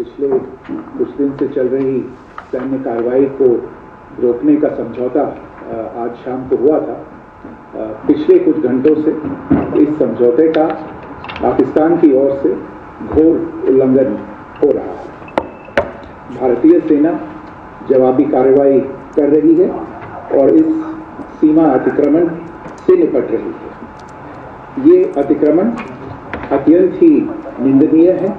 पिछले कुछ दिन से चल रही सैन्य कार्रवाई को रोकने का समझौता आज शाम को हुआ था। पिछले कुछ घंटों से इस समझौते का पाकिस्तान की ओर से घोर उल्लंघन हो रहा है। भारतीय सेना जवाबी कार्रवाई कर रही है और इस सीमा अतिक्रमण से निपट रही है। ये अतिक्रमण अत्यंत ही निंदनीय है।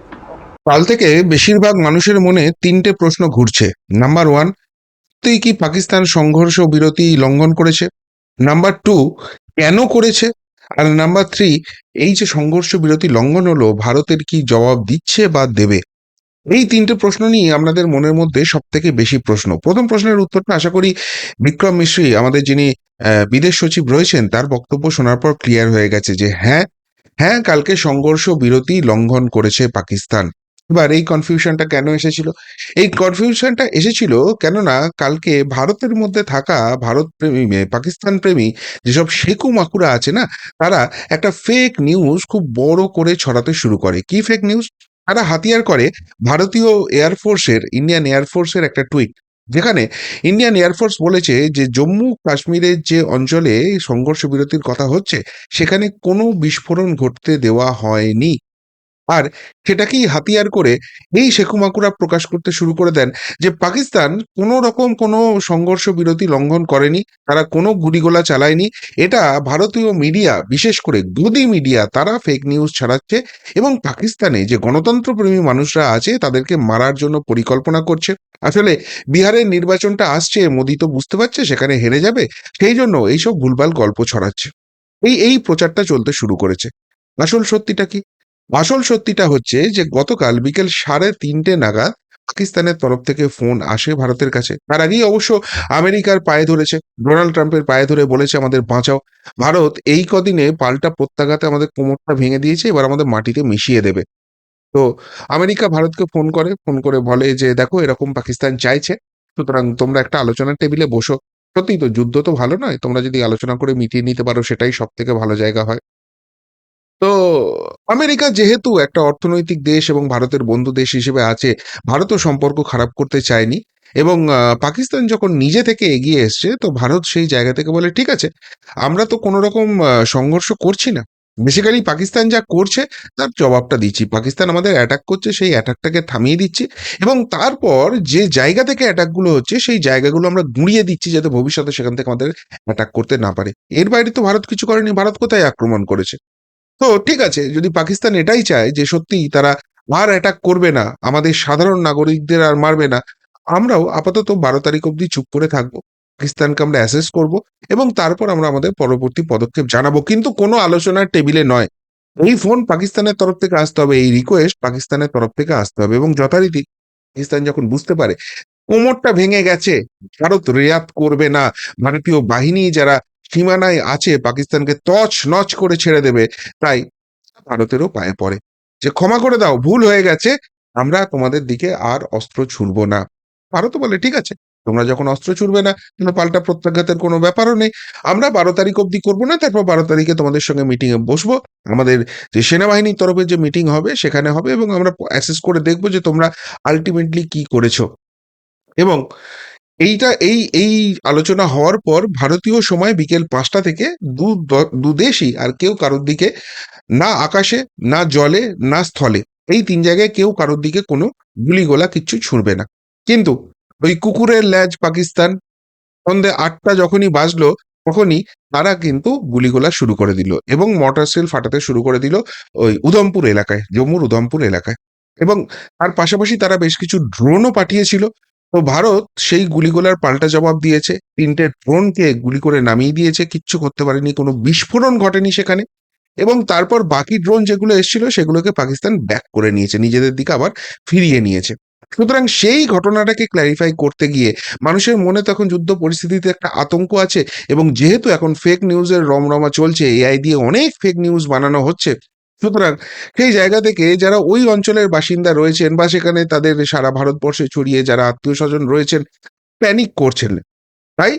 কাল থেকে বেশিরভাগ মানুষের মনে তিনটে প্রশ্ন ঘুরছে। নাম্বার ওয়ান তুই কি পাকিস্তান সংঘর্ষ বিরতি লঙ্ঘন করেছে? নাম্বার টু কেন করেছে? আর নাম্বার থ্রি এই যে সংঘর্ষ বিরতি লঙ্ঘন হলো, ভারতের কি জবাব দিচ্ছে বা দেবে? এই তিনটে প্রশ্ন নিয়ে আপনাদের মনের মধ্যে সব থেকে বেশি প্রশ্ন। প্রথম প্রশ্নের উত্তরটা আশা করি বিক্রম মিশ্রী আমাদের যিনি বিদেশ সচিব রয়েছেন, তার বক্তব্য শোনার পর ক্লিয়ার হয়ে গেছে যে হ্যাঁ হ্যাঁ কালকে সংঘর্ষ বিরতি লঙ্ঘন করেছে পাকিস্তান। এবার এই কনফিউশনটা কেন এসেছিল? এই কনফিউশনটা এসেছিল কেননা কালকে ভারতের মধ্যে থাকা ভারত প্রেমী পাকিস্তান প্রেমী যেসব শেকু মাকুরা আছে না, তারা একটা ফেক নিউজ খুব বড় করে ছড়াতে শুরু করে। কি ফেক নিউজ তারা হাতিয়ার করে ভারতীয় এয়ারফোর্সের ইন্ডিয়ান এয়ারফোর্সের একটা টুইট যেখানে ইন্ডিয়ান এয়ারফোর্স বলেছে যে জম্মু কাশ্মীরের যে অঞ্চলে সংঘর্ষ বিরতির কথা হচ্ছে, সেখানে কোনো বিস্ফোরণ ঘটতে দেওয়া হয়নি। আর সেটাকেই হাতিয়ার করে এই শেখুমাকুরা প্রকাশ করতে শুরু করে দেন যে পাকিস্তান কোনো রকম কোনো সংঘর্ষ বিরতি লঙ্ঘন করেনি, তারা কোনো গুলিগোলা চালায়নি। এটা ভারতীয় মিডিয়া, বিশেষ করে গদি মিডিয়া, তারা ফেক নিউজ ছড়াচ্ছে এবং পাকিস্তানে যে গণতন্ত্রপ্রেমী মানুষরা আছে, তাদেরকে মারার জন্য পরিকল্পনা করছে। আসলে বিহারের নির্বাচনটা আসছে, মোদি তো বুঝতে পারছে সেখানে হেরে যাবে, সেই জন্য এইসব ভুলভাল গল্প ছড়াচ্ছে। এই এই প্রচারটা চলতে শুরু করেছে। আসল সত্যিটা কি? আসল সত্যিটা হচ্ছে যে গতকাল বিকেল সাড়ে তিনটে নাগাদ পাকিস্তানের তরফ থেকে ফোন আসে ভারতের কাছে। তার আগেই অবশ্য আমেরিকার পায়ে ধরেছে, ডোনাল্ড ট্রাম্পের পায়ে ধরে বলেছে আমাদের বাঁচাও। ভারত এই কদিনে পাল্টা প্রত্যাঘাতে আমাদের কোমরটা ভেঙে দিয়েছে, এবার আমাদের মাটিতে মিশিয়ে দেবে। তো আমেরিকা ভারতকে ফোন করে ফোন করে বলে যে, দেখো, এরকম পাকিস্তান চাইছে, সুতরাং তোমরা একটা আলোচনার টেবিলে বসো। সত্যিই তো, যুদ্ধ তো ভালো নয়, তোমরা যদি আলোচনা করে মিটিয়ে নিতে পারো, সেটাই সব থেকে ভালো জায়গা হয়। তো আমেরিকা যেহেতু একটা অর্থনৈতিক দেশ এবং ভারতের বন্ধু দেশ হিসেবে আছে, ভারতও সম্পর্ক খারাপ করতে চায়নি এবং পাকিস্তান যখন নিজে থেকে এগিয়ে এসছে, তো ভারত সেই জায়গা থেকে বলে, ঠিক আছে, আমরা তো কোনো রকম সংঘর্ষ করছি না। বেসিক্যালি পাকিস্তান যা করছে, তার জবাবটা দিচ্ছি। পাকিস্তান আমাদের অ্যাটাক করছে, সেই অ্যাটাকটাকে থামিয়ে দিচ্ছি এবং তারপর যে জায়গা থেকে অ্যাটাকগুলো হচ্ছে, সেই জায়গাগুলো আমরা গুঁড়িয়ে দিচ্ছি যাতে ভবিষ্যতে সেখান থেকে আমাদের অ্যাটাক করতে না পারে। এর বাইরে তো ভারত কিছু করেনি। ভারত কোথায় আক্রমণ করেছে? তো ঠিক আছে, যদি পাকিস্তান এটাই চায় যে সত্যিই তারা আর অ্যাটাক করবে না, আমাদের সাধারণ নাগরিকদের আর মারবে না, আমরাও আপাতত বারো তারিখ অবধি চুপ করে থাকব। পাকিস্তানকে আমরা অ্যাসেস করব এবং তারপর আমরা আমাদের পরবর্তী পদক্ষেপ জানাব। কিন্তু কোনো আলোচনার টেবিলে নয়। এই ফোন পাকিস্তানের তরফ থেকে আসতে হবে, এই রিকোয়েস্ট পাকিস্তানের তরফ থেকে আসতে হবে এবং যথারীতি পাকিস্তান যখন বুঝতে পারে, কোমরটা ভেঙে গেছে, ভারত রেয়াত করবে না। ভারতীয় বাহিনী যারা সীমানায় আছে, পাকিস্তানকে তছ নচ করে ছেড়ে দেবে, তাই ভারতেরও পায়ে পড়ে। যে ক্ষমা করে দাও, ভুল হয়ে গেছে, আমরা তোমাদের দিকে আর অস্ত্র ছুড়বো না। ভারতও বলে, ঠিক আছে, তোমরা যখন অস্ত্র ছুড়বে না তাহলে পাল্টা প্রত্যাঘাতের কোনো ব্যাপারও নেই। আমরা বারো তারিখ অবধি করব না, তারপর বারো তারিখে তোমাদের সঙ্গে মিটিং এ বসবো। আমাদের যে সেনাবাহিনীর তরফে যে মিটিং হবে, সেখানে হবে এবং আমরা অ্যাসেস করে দেখব যে তোমরা আলটিমেটলি কি করেছ। এবং এইটা, এই এই আলোচনা হওয়ার পর ভারতীয় সময় বিকেল পাঁচটা থেকে দু দ- দু দেশই আর কেউ কারোর দিকে না আকাশে, না জলে, না স্থলে, এই তিন জায়গায় কেউ কারোর দিকে কোনো গুলিগোলা কিচ্ছু ছুঁড়বে না। কিন্তু ওই কুকুরের ল্যাজ পাকিস্তান, সন্ধে আটটা যখনই বাজলো তখনই তারা কিন্তু গুলিগোলা শুরু করে দিল এবং মর্টার সেল ফাটাতে শুরু করে দিল ওই উধমপুর এলাকায়, জম্মুর উধমপুর এলাকায়। এবং তার পাশাপাশি তারা বেশ কিছু ড্রোনও পাঠিয়েছিল। তো ভারত সেই গুলিগোলার পাল্টা জবাব দিয়েছে। তিনটে ড্রোনকে গুলি করে নামিয়ে দিয়েছে। কিচ্ছু করতে পারেনি, কোনো বিস্ফোরণ ঘটেনি সেখানে। এবং তারপর বাকি ড্রোন যেগুলো এসেছিল, সেগুলোকে পাকিস্তান ব্যাক করে নিয়েছে, নিজেদের দিকে আবার ফিরিয়ে নিয়েছে। সুতরাং সেই ঘটনাটাকে ক্ল্যারিফাই করতে গিয়ে মানুষের মনে তখন যুদ্ধ পরিস্থিতিতে একটা আতঙ্ক আছে। এবং যেহেতু এখন ফেক নিউজের রমরমা চলছে এআই দিয়ে অনেক ফেক নিউজ বানানো হচ্ছে সুতরাং সেই জায়গা থেকে যারা ওই অঞ্চলের বাসিন্দা রয়েছেন বা সেখানে তাদের সারা ভারতবর্ষে ছড়িয়ে যারা আত্মীয় স্বজন রয়েছেন প্যানিক করছেন। তাই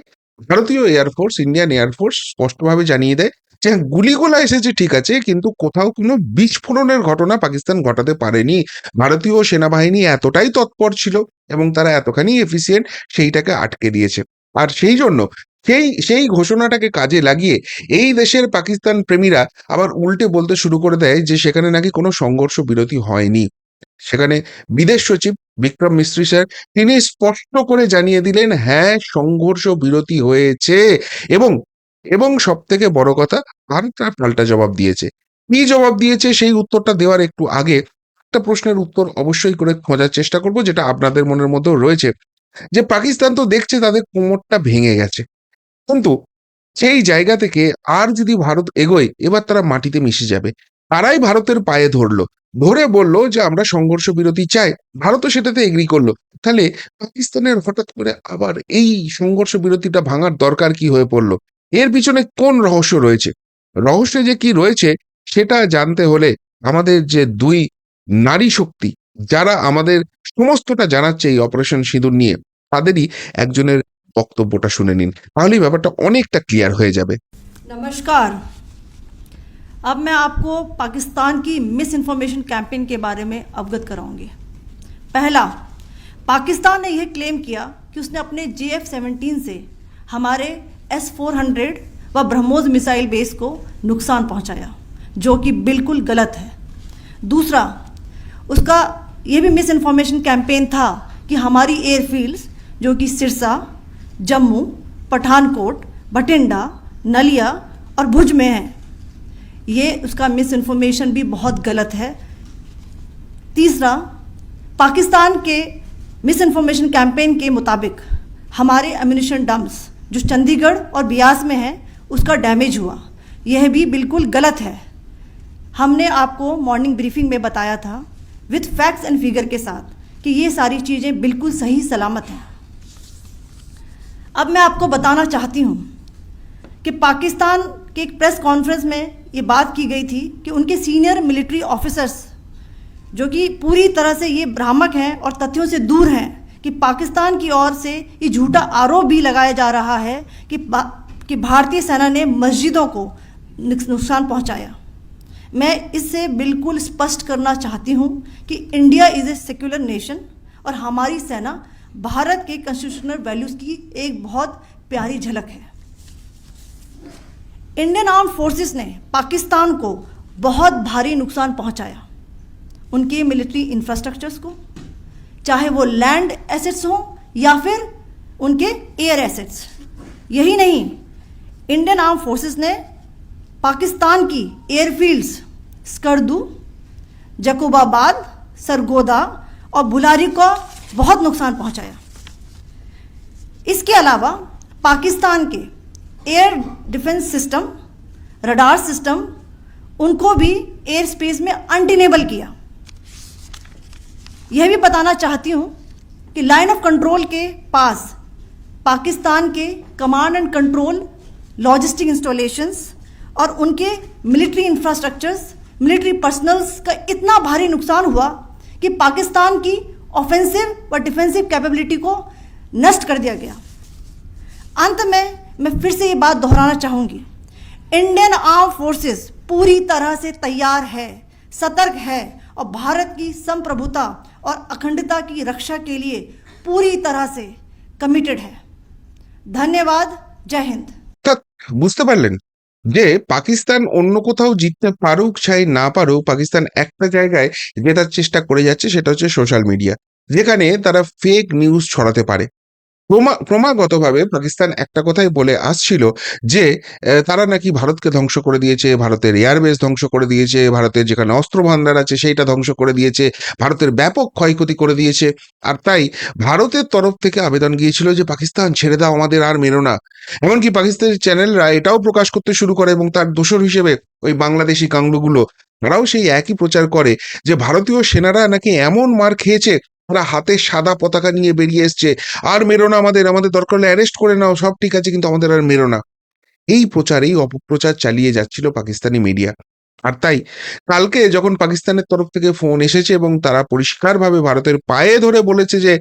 ভারতীয় এয়ারফোর্স ইন্ডিয়ান এয়ারফোর্স স্পষ্টভাবে জানিয়ে দেয় যে হ্যাঁ, গুলিগোলা এসেছে ঠিক আছে কিন্তু কোথাও কোনো বিস্ফোরণের ঘটনা পাকিস্তান ঘটাতে পারেনি। ভারতীয় সেনাবাহিনী এতটাই তৎপর ছিল এবং তারা এতখানি এফিসিয়েন্ট সেইটাকে আটকে দিয়েছে। আর সেই জন্য সেই সেই ঘোষণাটাকে কাজে লাগিয়ে এই দেশের পাকিস্তান প্রেমীরা আবার উল্টে বলতে শুরু করে দেয় যে সেখানে নাকি কোনো সংঘর্ষ বিরতি হয়নি। সেখানে বিদেশ সচিব বিক্রম মিস্ত্রি স্যার, তিনি স্পষ্ট করে জানিয়ে দিলেন হ্যাঁ সংঘর্ষ বিরতি হয়েছে এবং এবং সব থেকে বড় কথা ভারত তার পাল্টা জবাব দিয়েছে। কি জবাব দিয়েছে সেই উত্তরটা দেওয়ার একটু আগে একটা প্রশ্নের উত্তর অবশ্যই করে খোঁজার চেষ্টা করব, যেটা আপনাদের মনের মধ্যেও রয়েছে। যে পাকিস্তান তো দেখছে তাদের কোমরটা ভেঙে গেছে। কিন্তু সেই জায়গা থেকে আর যদি ভারত এগোয়, এবার তারা মাটিতে মিশে যাবে। তারাই ভারতের পায়ে ধরলো। ধরে বলল যে আমরা সংঘর্ষ বিরতি চাই। ভারতও সেটাতে এগ্রি করল। তাহলে পাকিস্তানের হঠাৎ করে আবার এই সংঘর্ষ বিরতিটা ভাঙার দরকার কি হয়ে পড়ল? এর পিছনে কোন রহস্য রয়েছে? রহস্য যে কি রয়েছে, সেটা জানতে হলে আমাদের যে দুই নারী শক্তি, যারা আমাদের সমস্তটা জানাচ্ছে এই অপারেশন সিঁদুর নিয়ে, তাদেরই একজনের বক্তব্যটা শুনে নিন তাহলেই ব্যাপারটা অনেকটা ক্লিয়ার হয়ে যাবে नमस्कार अब मैं आपको पाकिस्तान की मिस इन्फॉर्मेशन कैंपेन के बारे में अवगत कराऊंगी पहला पाकिस्तान ने यह क्लेम किया कि उसने अपने जे एफ सेवनटीन से हमारे एस फोर हंड्रेड व ब्रह्मोस मिसाइल बेस को नुकसान पहुंचाया जो कि बिल्कुल गलत है दूसरा उसका ये भी मिस इन्फॉर्मेशन कैंपेन था कि हमारी एयरफील्ड्स जो कि सिरसा जम्मू, पठानकोट बठिंडा नलिया और भुज में हैं। ये उसका मिस इन्फॉर्मेशन भी बहुत गलत है। तीसरा, पाकिस्तान के मिस इन्फॉर्मेशन कैंपेन के मुताबिक हमारे अम्यूनिशन डम्प्स जो चंडीगढ़ और बियास में है, उसका डैमेज हुआ। यह भी बिल्कुल गलत है। हमने आपको मॉर्निंग ब्रीफिंग में बताया था विथ फैक्ट्स एंड फिगर के साथ, कि ये सारी चीज़ें बिल्कुल सही सलामत हैं। अब मैं आपको बताना चाहती हूँ कि पाकिस्तान के एक प्रेस कॉन्फ्रेंस में ये बात की गई थी कि उनके सीनियर मिलिट्री ऑफिसर्स, जो कि पूरी तरह से ये भ्रामक हैं और तथ्यों से दूर हैं कि पाकिस्तान की ओर से ये झूठा आरोप भी लगाया जा रहा है कि कि भारतीय सेना ने मस्जिदों को नुकसान पहुँचाया। मैं इससे बिल्कुल स्पष्ट करना चाहती हूँ कि India is a secular nation और हमारी सेना भारत के कॉन्स्टिट्यूशनल वैल्यूज़ की एक बहुत प्यारी झलक है। इंडियन आर्म फोर्सेस ने पाकिस्तान को बहुत भारी नुकसान पहुँचाया। उनके मिलिट्री इंफ्रास्ट्रक्चर्स को, चाहे वो लैंड एसेट्स हों या फिर उनके एयर एसेट्स यही नहीं इंडियन आर्म फोर्सेस ने पाकिस्तान की एयरफील्ड्स स्कर्दू जकोबाबाद, सरगोदा और बुलारी को बहुत नुकसान पहुँचाया। इसके अलावा पाकिस्तान के air defence system radar system उनको भी एयर स्पेस में अनडिनेबल किया। यह भी बताना चाहती हूँ कि लाइन ऑफ़ कंट्रोल के पास पाकिस्तान के command and control logistic installations और उनके मिलिट्री इंफ्रास्ट्रक्चर्स मिलिट्री पर्सनल्स का इतना भारी नुकसान हुआ कि पाकिस्तान की ऑफेंसिव व डिफेंसिव कैपेबिलिटी को नष्ट कर दिया गया अंत में मैं फिर से ये बात दोहराना चाहूँगी इंडियन आर्म फोर्सेस पूरी तरह से तैयार है सतर्क है और भारत की संप्रभुता और अखंडता की रक्षा के लिए पूरी तरह से कमिटेड है धन्यवाद जय हिंद অর্থাৎ বুঝতে পারলেন যে পাকিস্তান অন্য কোথাও জিততে পারুক চাই না পারুক, পাকিস্তান একটা জায়গায় জেতার চেষ্টা করে যাচ্ছে, সেটা হচ্ছে সোশ্যাল মিডিয়া যেখানে তারা ফেক নিউজ ছড়াতে পারে। ক্রমা ক্রমাগতভাবে পাকিস্তান একটা কথাই বলে আসছিল যে তারা নাকি ভারতকে ধ্বংস করে দিয়েছে, ভারতের এয়ারবেস ধ্বংস করে দিয়েছে ভারতের যেখানে অস্ত্র ভান্ডার আছে সেইটা ধ্বংস করে দিয়েছে, ভারতের ব্যাপক ক্ষয়ক্ষতি করে দিয়েছে। আর তাই ভারতের তরফ থেকে আবেদন গিয়েছিল যে, পাকিস্তান ছেড়ে দাও, আমাদের আর মেরো না। এমনকি পাকিস্তানের চ্যানেলরা এটাও প্রকাশ করতে শুরু করে এবং তার দোষর হিসেবে ওই বাংলাদেশি কাংলুগুলো তারাও সেই একই প্রচার করে যে, ভারতীয় সেনারা নাকি এমন মার খেয়েছে তারা হাতে সাদা পতাকা নিয়ে বেরিয়ে এসছে। আর মেরো না আমাদের আমাদের দরকার হলে অ্যারেস্ট করে নাও, সব ঠিক আছে, কিন্তু আমাদের আর মেরো না। এই প্রচার এই অপপ্রচার চালিয়ে যাচ্ছিল পাকিস্তানি মিডিয়া আর তাই, কালকে যখন পাকিস্তানের তরফ থেকে ফোন এসেছে এবং তারা পরিষ্কারভাবে ভারতের পায়ে ধরে বলেছে যে,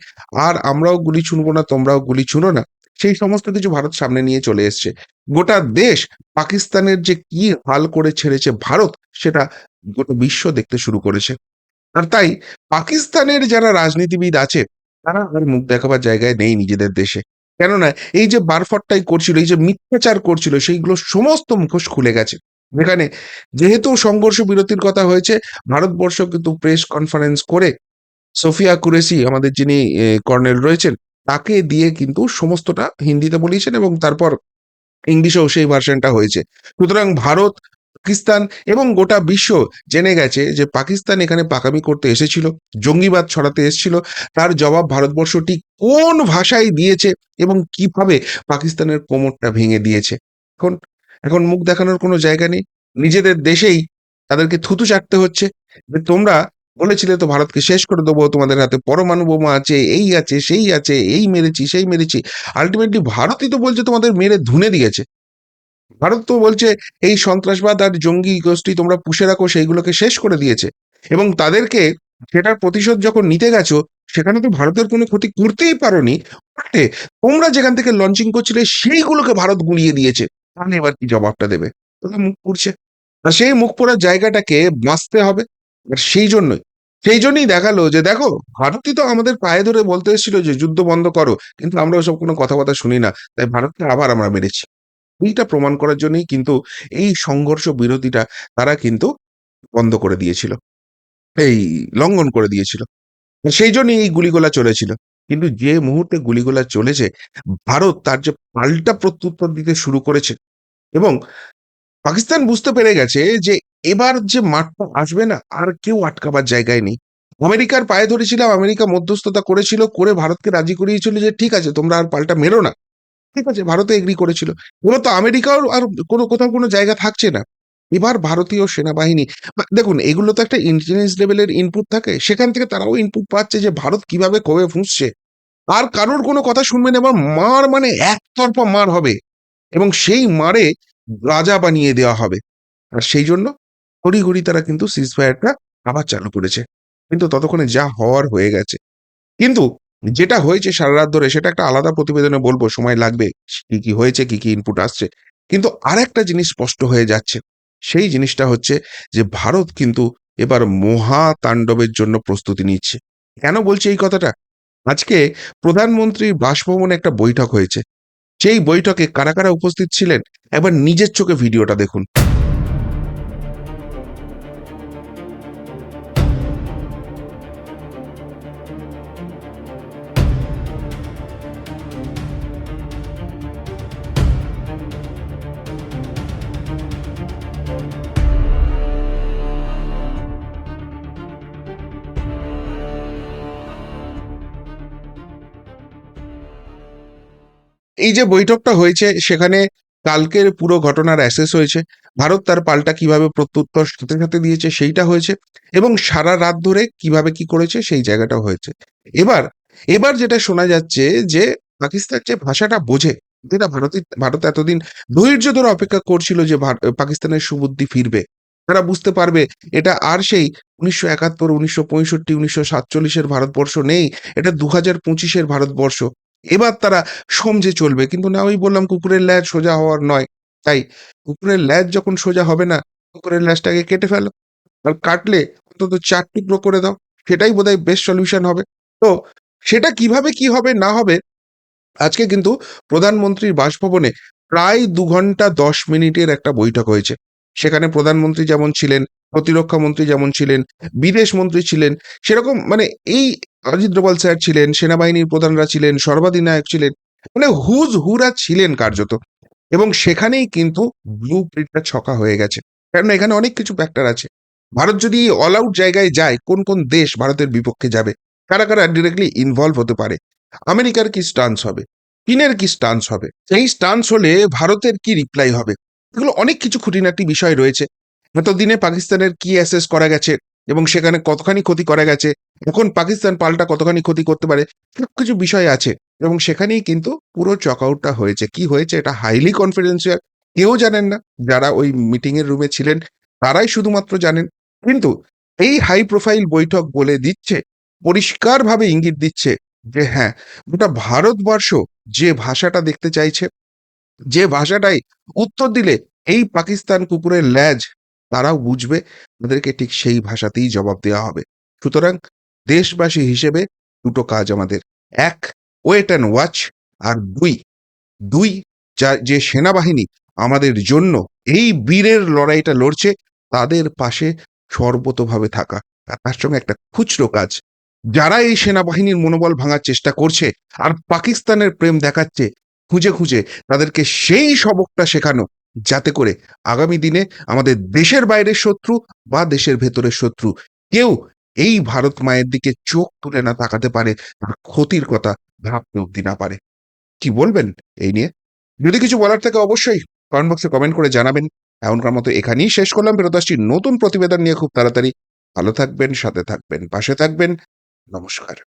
আর আমরাও গুলি ছুনবো না, তোমরাও গুলি ছুনো না। সেই সমস্ত কিছু ভারত সামনে নিয়ে চলে এসছে। গোটা দেশ পাকিস্তানের যে কি হাল করে ছেড়েছে ভারত, সেটা গোটা বিশ্ব দেখতে শুরু করেছে। আর তাই পাকিস্তানের যারা রাজনীতিবিদ আছে, তারা আর মুখ দেখাবার জায়গায় নেই নিজেদের দেশে। কেননা এই যে বারফটটাই করছিল, এই যে মিথ্যাচার করছিল, সেইগুলো সমস্ত মুখোশ খুলে গেছে। যেখানে যেহেতু সংঘর্ষ বিরতির কথা হয়েছে ভারতবর্ষ কিন্তু প্রেস কনফারেন্স করে সোফিয়া কুরেসি আমাদের যিনি কর্নেল রয়েছেন, তাকে দিয়ে কিন্তু সমস্তটা হিন্দিতে বলিয়েছেন এবং তারপর ইংলিশেও সেই ভার্সনটা হয়েছে। সুতরাং ভারত পাকিস্তান এবং গোটা বিশ্ব জেনে গেছে যে পাকিস্তান এখানে পাকামি করতে এসেছিল, জঙ্গিবাদ ছড়াতে এসেছিল। তার জবাব ভারতবর্ষ ঠিক কোন ভাষায় দিয়েছে এবং কীভাবে পাকিস্তানের কোমরটা ভেঙে দিয়েছে? এখন এখন মুখ দেখানোর কোনো জায়গা নেই। নিজেদের দেশেই তাদেরকে থুতু চাটতে হচ্ছে। যে তোমরা বলেছিলে তো ভারতকে শেষ করে দেবো, তোমাদের হাতে পরমাণু বোমা আছে, এই আছে, সেই আছে, এই মেরেছি, সেই মেরেছি। আলটিমেটলি ভারতই তো বলছে তোমাদের মেরে ধুনে দিয়েছে। ভারত তো বলছে, এই সন্ত্রাসবাদ আর জঙ্গি গোষ্ঠী তোমরা পুষে রাখো, সেইগুলোকে শেষ করে দিয়েছে। এবং তাদেরকে সেটার প্রতিশোধ যখন নিতে গেছো, সেখানে তো ভারতের কোনো ক্ষতি করতেই পারোনি। তোমরা যেখান থেকে লঞ্চিং করছিলে, সেইগুলোকে ভারত গুলিয়ে দিয়েছে। তাহলে এবার কি জবাবটা দেবে? তোরা মুখ পুড়ছে। আর সেই মুখ পোড়ার জায়গাটাকে বাঁচতে হবে। আর সেই জন্যই সেই জন্যই দেখাল যে, দেখো, ভারতই তো আমাদের পায়ে ধরে বলতে এসেছিল যে, যুদ্ধ বন্ধ করো। কিন্তু আমরা ওসব কোনো কথাবার্তা শুনি না। তাই ভারতকে আবার আমরা মেরেছি। এইটা প্রমাণ করার জন্যই কিন্তু এই সংঘর্ষ বিরতিটা তারা কিন্তু বন্ধ করে দিয়েছিল। এই লঙ্ঘন করে দিয়েছিল। সেই জন্যই এই গুলিগোলা চলেছিল। কিন্তু যে মুহূর্তে গুলিগোলা চলেছে, ভারত তার যে পাল্টা প্রত্যুত্তর দিতে শুরু করেছে এবং পাকিস্তান বুঝতে পেরে গেছে যে এবার যে মাঠটা আসবে না, আর কেউ আটকাবার জায়গায় নেই। আমেরিকার পায়ে ধরেছিলাম, আমেরিকা মধ্যস্থতা করেছিল, করে ভারতকে রাজি করিয়েছিল যে, ঠিক আছে, তোমরা আর পাল্টা মেরো না। ঠিক আছে, ভারতে এগ্রি করেছিল। এবার তো আমেরিকাও আর কোনো কোথাও কোনো জায়গা থাকছে না। এবার ভারতীয় সেনাবাহিনী দেখুন, এগুলো তো একটা ইন্টেলিজেন্স লেভেলের ইনপুট থাকে। সেখান থেকে তারাও ইনপুট পাচ্ছে যে ভারত কীভাবে কবে ফুঁসছে। আর কারোর কোনো কথা শুনবেন এবার মার মানে একতরফা মার হবে। এবং সেই মারে রাজা বানিয়ে দেওয়া হবে। আর সেই জন্য ঘড়ি তারা কিন্তু সিজফায়ারটা আবার চালু করেছে। কিন্তু ততক্ষণে যা হওয়ার হয়ে গেছে। কিন্তু যেটা হয়েছে সারা রাত ধরে, সেটা একটা আলাদা প্রতিবেদনে বলব, সময় লাগবে, কি কি হয়েছে, কি কি ইনপুট আসছে। কিন্তু আর একটা জিনিস স্পষ্ট হয়ে যাচ্ছে, সেই জিনিসটা হচ্ছে যে ভারত কিন্তু এবার মহা তাণ্ডবের জন্য প্রস্তুতি নিচ্ছে। কেন বলছি এই কথাটা? আজকে প্রধানমন্ত্রীর বাসভবনে একটা বৈঠক হয়েছে। সেই বৈঠকে কারা কারা উপস্থিত ছিলেন? একবার নিজের চোখে ভিডিওটা দেখুন। এই যে বৈঠকটা হয়েছে, সেখানে কালকের পুরো ঘটনার অ্যাসেস হয়েছে। ভারত তার পাল্টা কীভাবে প্রত্যুত্তর সাথে সাথে দিয়েছে, সেইটা হয়েছে এবং সারা রাত ধরে কীভাবে কি করেছে, সেই জায়গাটা হয়েছে। এবার এবার যেটা শোনা যাচ্ছে যে পাকিস্তান যে ভাষাটা বোঝে, যেটা ভারত ভারত এতদিন ধৈর্য ধরে অপেক্ষা করছিল যে পাকিস্তানের সুবুদ্ধি ফিরবে। তারা বুঝতে পারবে এটা আর সেই উনিশশো একাত্তর, উনিশশো পঁয়ষট্টি, উনিশশো সাতচল্লিশের ভারতবর্ষ নেই, এটা দু হাজার পঁচিশের ভারতবর্ষ। এবার তারা সমঝে চলবে। কিন্তু না, ওই বললাম কুকুরের ল্যাজ সোজা হওয়ার নয়। তাই কুকুরের ল্যাজ যখন সোজা হবে না, কুকুরের ল্যাজটাকে কেটে ফেলো আর কাটলে অন্তত চার টুকরো করে দাও। সেটাই বোধহয় বেস্ট সলিউশন হবে। তো সেটা কীভাবে কি হবে, না হবে, আজকে কিন্তু প্রধানমন্ত্রীর বাসভবনে প্রায় দু ঘণ্টা দশ মিনিটের একটা বৈঠক হয়েছে। সেখানে প্রধানমন্ত্রী যেমন ছিলেন, প্রতিরক্ষা মন্ত্রী যেমন ছিলেন, বিদেশ মন্ত্রী ছিলেন, সেরকম মানে এই অজিত ডোভাল স্যার ছিলেন, সেনাবাহিনীর প্রধানরা ছিলেন, সর্বাধিনায়ক ছিলেন মানে হুজ হুরা ছিলেন কার্যত। এবং সেখানেই কিন্তু ব্লু প্রিন্টটা ছকা হয়ে গেছে। কেননা এখানে অনেক কিছু ফ্যাক্টর আছে। ভারত যদি অল আউট জায়গায় যায়, কোন কোন দেশ ভারতের বিপক্ষে যাবে? কারা কারা ডিরেক্টলি ইনভলভ হতে পারে? আমেরিকার কি স্টান্স হবে? চীনের কি স্টান্স হবে? সেই স্টান্স হলে ভারতের কি রিপ্লাই হবে? এগুলো অনেক কিছু খুঁটিনাটি বিষয় রয়েছে। এতদিনে পাকিস্তানের কি অ্যাসেস করা গেছে? এবং সেখানে কতখানি ক্ষতি করা গেছে? এখন পাকিস্তান পাল্টা কতখানি ক্ষতি করতে পারে সব কিছু বিষয় আছে। এবং সেখানেই কিন্তু পুরো চকআউটটা হয়েছে। কি হয়েছে? এটা হাইলি কনফিডেন্সিয়াল কেউ জানেন না। যারা ওই মিটিং এর রুমে ছিলেন, তারাই শুধুমাত্র জানেন। কিন্তু এই হাই প্রোফাইল বৈঠক বলে দিচ্ছে, পরিষ্কারভাবে ইঙ্গিত দিচ্ছে যে হ্যাঁ গোটা ভারতবর্ষ যে ভাষাটা দেখতে চাইছে, যে ভাষাটাই উত্তর দিলে এই পাকিস্তান কুকুরের ল্যাজ, তারাও বুঝবে। তাদেরকে ঠিক সেই ভাষাতেই জবাব দেওয়া হবে। সুতরাং দেশবাসী হিসেবে দুটো কাজ আমাদের। এক ওয়েট অ্যান্ড ওয়াচ আর দুই দুই, যা, যে সেনাবাহিনী আমাদের জন্য এই বীরের লড়াইটা লড়ছে, তাদের পাশে সর্বতভাবে থাকা। আর তার সঙ্গে একটা খুচরো কাজ, যারা এই সেনাবাহিনীর মনোবল ভাঙার চেষ্টা করছে আর পাকিস্তানের প্রেম দেখাচ্ছে, খুঁজে খুঁজে তাদেরকে সেই সবকটা শেখানো, যাতে করে আগামী দিনে আমাদের দেশের বাইরের শত্রু বা দেশের ভেতরের শত্রু, কেউ এই ভারত মায়ের দিকে চোখ তুলে না তাকাতে পারে, তার ক্ষতির কথা ভাবতে অব্দি না পারে। কি বলবেন এই নিয়ে? যদি কিছু বলার থাকে অবশ্যই কমেন্ট বক্সে কমেন্ট করে জানাবেন। এমনকার মতো এখানেই শেষ করলাম। আসছি নতুন প্রতিবেদন নিয়ে খুব তাড়াতাড়ি। ভালো থাকবেন, সাথে থাকবেন, পাশে থাকবেন। নমস্কার।